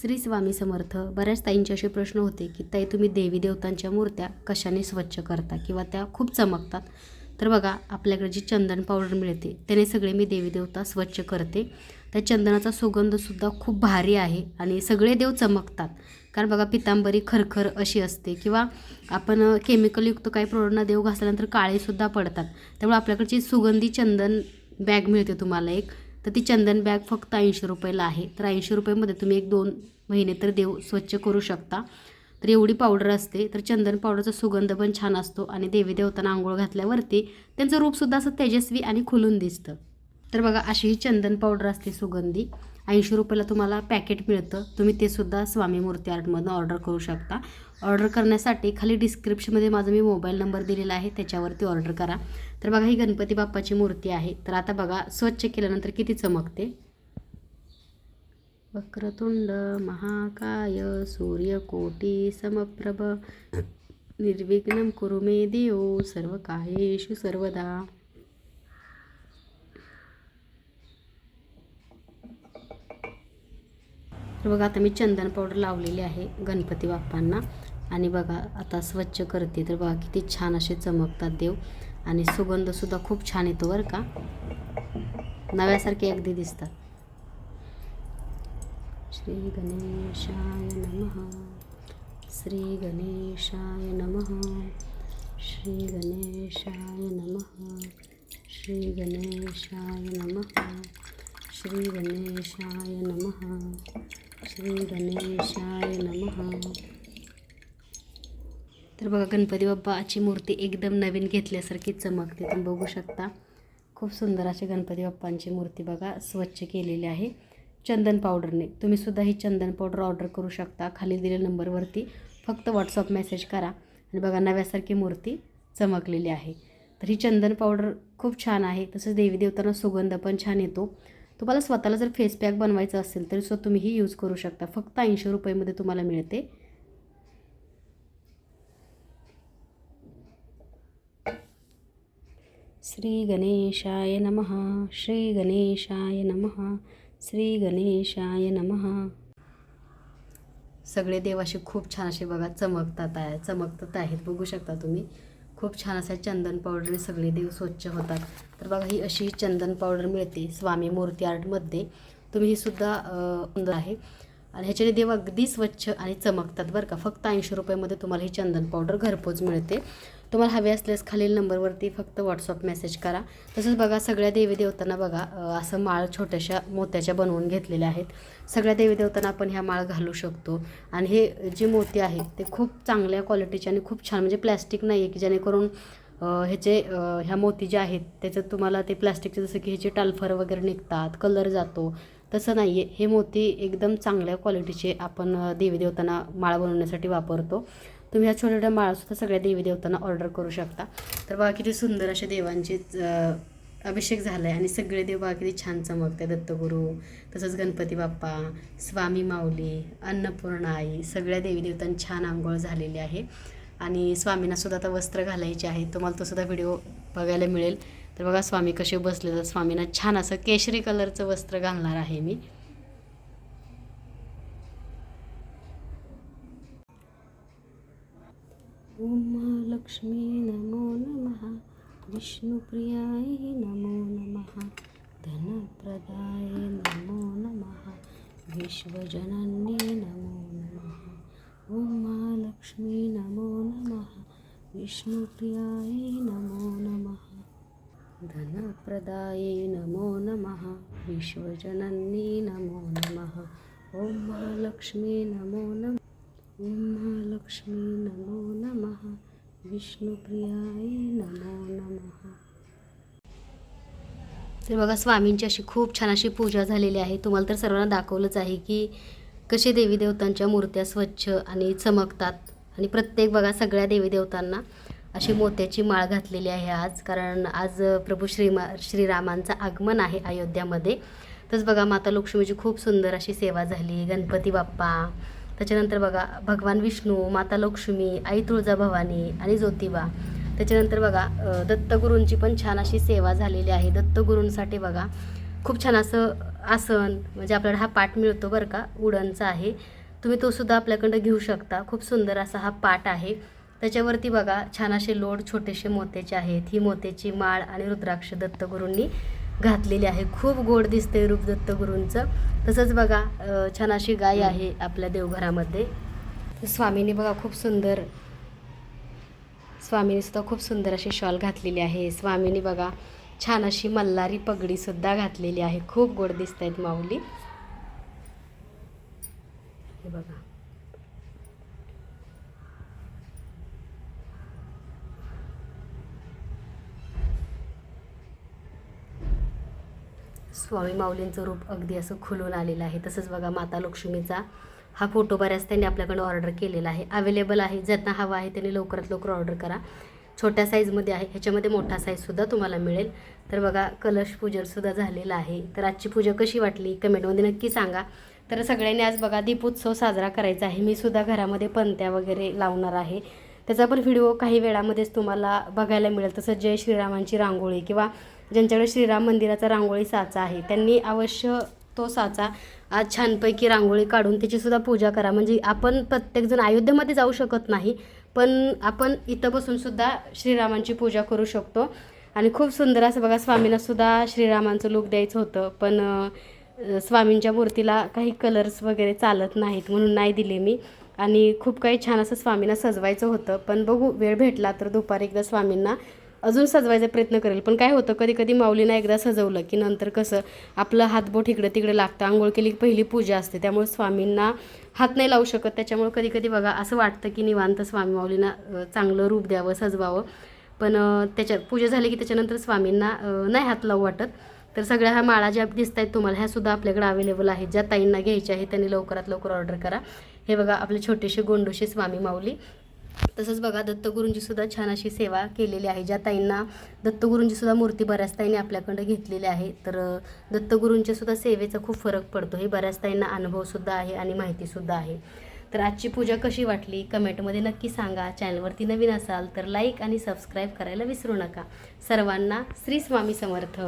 श्री स्वामी समर्थ बऱ्याच ताईंचे असे प्रश्न होते की ताई तुम्ही देवी देवतांच्या मूर्त्या कशाने स्वच्छ करता किंवा त्या खूप चमकतात? तर बघा आपल्याकडे जी चंदन पावडर मिळते त्याने सगळे मी देवी देवता स्वच्छ करते. त्या चंदनाचा सुगंधसुद्धा खूप भारी आहे आणि सगळे देव चमकतात. कारण बघा पितांबरी खरखर अशी असते किंवा आपण केमिकलयुक्त काही प्रोडक्टना देव घासल्यानंतर काळेसुद्धा पडतात. त्यामुळे आपल्याकडची सुगंधी चंदन बॅग मिळते तुम्हाला एक. तर ती चंदन बॅग फक्त ऐंशी रुपयाला आहे. तर ऐंशी रुपयामध्ये तुम्ही एक दोन महिने तर देव स्वच्छ करू शकता. तर एवढी पावडर असते. तर चंदन पावडरचा सुगंध पण छान असतो आणि देवी देवतांना आंघोळ घातल्यावरती त्यांचं रूपसुद्धा असं तेजस्वी आणि खुलून दिसतं. तर बघा अशी ही चंदन पावडर असते सुगंधी. ऐंशी रुपयाला तुम्हाला पॅकेट मिळतं. तुम्ही ते सुद्धा स्वामी मूर्ती आर्टमधून ऑर्डर करू शकता. ऑर्डर करण्यासाठी खाली डिस्क्रिप्शनमध्ये माझा मी मोबाईल नंबर दिलेला आहे त्याच्यावरती ऑर्डर करा. तर बघा ही गणपती बाप्पाची मूर्ती आहे. तर आता बघा स्वच्छ केल्यानंतर किती चमकते? वक्रतुंड महाकाय सूर्यकोटी समप्रभ निर्विघ्न कुरु मे देव सर्व काहेशु सर्वदा. तर बघा आता मी चंदन पावडर लावलेली आहे गणपती बाप्पांना. आणि बघा आता स्वच्छ करते तर बघा किती छान असे चमकतात देव. आणि सुगंधसुद्धा खूप छान येतो बरं का. नव्यासारखे अगदी दिसतात. श्री गणेशाय नमः. श्री गणेशाय नमः. श्री गणेशाय नमः. श्री गणेशाय नमः. श्री गणेशाय नमः. श्री गणेशाय नमः. तर बघा गणपती बाप्पाची मूर्ती एकदम नवीन घेतल्यासारखी चमकते. तुम्ही बघू शकता. खूप सुंदर अशी गणपती बाप्पांची मूर्ती बघा स्वच्छ केलेली आहे. चंदन पावडरने. तुम्ही सुद्धा ही चंदन पावडर ऑर्डर करू शकता. खाली दिलेल्या नंबरवरती फक्त व्हॉट्सअप मेसेज करा आणि बघा नव्यासारखी मूर्ती चमकलेली आहे. तर ही चंदन पावडर खूप छान आहे. तसंच देवी देवतांना सुगंध पण छान येतो. तुम्हाला स्वतःला जर फेस पॅक बनवायचं असेल तरी सुद्धा तुम्ही ही यूज करू शकता. फक्त ऐंशी रुपयेमध्ये तुम्हाला मिळते. श्री गणेशाय नमः श्री गणेशाय नमः श्री गणेशाय नमः. सगळे देव असे खूप छान असे बघा चमकतात आहे चमकतात आहेत. बघू शकता तुम्ही. खूप छान असे चंदन पावडरने सगळे देव स्वच्छ होतात. तर बघा ही अशी चंदन पावडर मिळते स्वामी मूर्ती आर्टमध्ये तुम्ही ही सुद्धा सुंदर आहे. आणि ह्याच्याने देव अगदी स्वच्छ आणि चमकतात बरं का. फक्त ऐंशी रुपयामध्ये तुम्हाला ही चंदन पावडर घरपोच मिळते. तुम्हाला हवे असल्यास खालील नंबरवरती फक्त व्हॉट्सअप मेसेज करा. तसंच बघा सगळ्या देवी देवतांना बघा असं माळ छोट्याशा मोत्याच्या बनवून घेतलेल्या आहेत. सगळ्या देवी देवतांना आपण ह्या माळ घालू शकतो. आणि हे जे मोती आहेत ते खूप चांगल्या क्वालिटीचे आणि खूप छान म्हणजे प्लॅस्टिक नाही आहे की जेणेकरून ह्याचे ह्या मोती जे आहेत त्याच्यात तुम्हाला ते प्लॅस्टिकचे जसं की ह्याचे टालफर वगैरे निघतात कलर जातो. तसं नाही आहे हे मोती एकदम चांगल्या क्वालिटीचे आपण देवीदेवतांना माळ बनवण्यासाठी वापरतो. तुम्ही ह्या छोट्या छोट्या माळासुद्धा सगळ्या देवीदेवतांना ऑर्डर करू शकता. तर बघा किती सुंदर असे देवांचे अभिषेक झाला आहे आणि सगळे देव बघा किती छान चमकते दत्तगुरू तसंच गणपती बाप्पा स्वामी माऊली अन्नपूर्णा आई सगळ्या देवीदेवतांनी छान आंघोळ झालेली आहे. आणि स्वामींना सुद्धा आता वस्त्र घालायचे आहे. तुम्हाला तो सुद्धा व्हिडिओ बघायला मिळेल. तर बघा स्वामी कसे बसले तर स्वामींना छान असं केशरी कलरचं वस्त्र घालणार आहे मी. ओम लक्ष्मी नमो नमः. विष्णुप्रियाय नमो नमः. धनप्रदाय नमो नमः. विश्वजनन्ये नमो नमः. ओम लक्ष्मी नमो नमः. विष्णुप्रियाय नमो नमः. धनप्रदाय नमो नमः. विश्वजनन्ये नमो नमः. ॐ महालक्ष्मी नमो नमः. ॐ महालक्ष्मी नमो नमः. विष्णुप्रियाय नमो नमः. तर बघा स्वामींची अशी खूप छान अशी पूजा झालेली आहे. तुम्हाला तर सर्वांना दाखवलंच आहे की कसे देवी देवतांच्या मूर्त्या स्वच्छ आणि चमकतात? आणि प्रत्येक बघा सगळ्या देवी देवतांना अशी मोत्याची माळ घातलेली आहे आज. कारण आज प्रभू श्रीमा श्रीरामांचं आगमन आहे अयोध्यामध्ये. तसं बघा माता लक्ष्मीची खूप सुंदर अशी सेवा झाली. गणपती बाप्पा. त्याच्यानंतर बघा भगवान विष्णू माता लक्ष्मी आई तुळजाभवानी आणि ज्योतिबा. त्याच्यानंतर बघा दत्तगुरूंची पण छान अशी सेवा झालेली आहे. दत्तगुरूंसाठी बघा खूप छान असं आसन म्हणजे आपल्याला हा पाट मिळतो बरं का उडनचा आहे. तुम्ही तो सुद्धा आपल्याकडं घेऊ शकता. खूप सुंदर असा हा पाट आहे. त्याच्यावरती बघा छान असे लोड छोटेसे मोत्याचे आहेत. ही मोत्याची माळ आणि रुद्राक्ष दत्तगुरूंनी घातलेली आहे. खूप गोड दिसते रूप दत्तगुरूंचं. तसंच बघा छान अशी गाय आहे आपल्या देवघरामध्ये. स्वामींनी बघा खूप सुंदर स्वामींनी सुद्धा खूप सुंदर अशी शॉल घातलेली आहे. स्वामींनी बघा छान अशी मल्हारी पगडीसुद्धा घातलेली आहे. खूप गोड दिसत आहेत माऊली. हे बघा. स्वामी माऊलींचं रूप अगदी असं खुलून आलेलं आहे. तसंच बघा माता लक्ष्मीचा हा फोटो बऱ्याच त्यांनी आपल्याकडे ऑर्डर केलेला आहे. अवेलेबल आहे. ज्यांना हवा आहे त्यांनी लवकरात लवकर ऑर्डर करा. छोट्या साईजमध्ये आहे. ह्याच्यामध्ये मोठा साईजसुद्धा तुम्हाला मिळेल. तर बघा कलश पूजनसुद्धा झालेलं आहे. तर आजची पूजा कशी वाटली? कमेंटमध्ये नक्की सांगा. तर सगळ्यांनी आज बघा दीपोत्सव साजरा करायचा आहे. मी सुद्धा घरामध्ये पंत्या वगैरे लावणार आहे. त्याचा पण व्हिडिओ काही वेळामध्येच तुम्हाला बघायला मिळेल. तसं जय श्रीरामांची रांगोळी किंवा ज्यांच्याकडे श्रीराम मंदिराचा रांगोळी साचा आहे त्यांनी अवश्य तो साचा आज छानपैकी रांगोळी काढून त्याचीसुद्धा पूजा करा. म्हणजे आपण प्रत्येकजण अयोध्येमध्ये जाऊ शकत नाही. पण आपण इथं बसूनसुद्धा श्रीरामांची पूजा करू शकतो. आणि खूप सुंदर असं बघा स्वामींनासुद्धा श्रीरामांचं लूक द्यायचं होतं. पण स्वामींच्या मूर्तीला काही कलर्स वगैरे चालत नाहीत म्हणून नाही दिले मी. आणि खूप काही छान असं स्वामींना सजवायचं होतं. पण बघू वेळ भेटला तर दुपारी एकदा स्वामींना अजून सजवायचा प्रयत्न करेल. पण काय होतं कधी कधी माऊलीनं एकदा सजवलं की नंतर कसं आपलं हातबोट इकडे तिकडे लागतं. आंघोळ केली पहिली पूजा असते. त्यामुळे स्वामींना हात नाही लावू शकत. त्याच्यामुळे कधी कधी बघा असं वाटतं की निवांत स्वामी माऊलींना चांगलं रूप द्यावं सजवावं. पण त्याच्या पूजा झाली की त्याच्यानंतर स्वामींना नाही हात लावू वाटत. तर सगळ्या ह्या माळा ज्या दिसत आहेत तुम्हाला ह्या सुद्धा आपल्याकडे अवेलेबल आहेत. ज्या ताईंना घ्यायच्या आहेत त्यांनी लवकरात लवकर ऑर्डर करा. हे बघा आपले छोटेसे गोंडोशी स्वामी माऊली. तसंच बघा दत्तगुरूंचीसुद्धा छान अशी सेवा केलेली आहे ज्या ताईंना दत्तगुरूंचीसुद्धा मूर्ती बऱ्याच ताईंनी आपल्याकडं घेतलेली आहे. तर दत्तगुरूंच्यासुद्धा सेवेचा खूप फरक पडतो. हे बऱ्याच ताईंना अनुभवसुद्धा आहे आणि माहितीसुद्धा आहे. तर आजची पूजा कशी वाटली? कमेंटमध्ये नक्की सांगा. चॅनलवरती नवीन असाल तर लाईक आणि सबस्क्राईब करायला विसरू नका. सर्वांना श्री स्वामी समर्थ.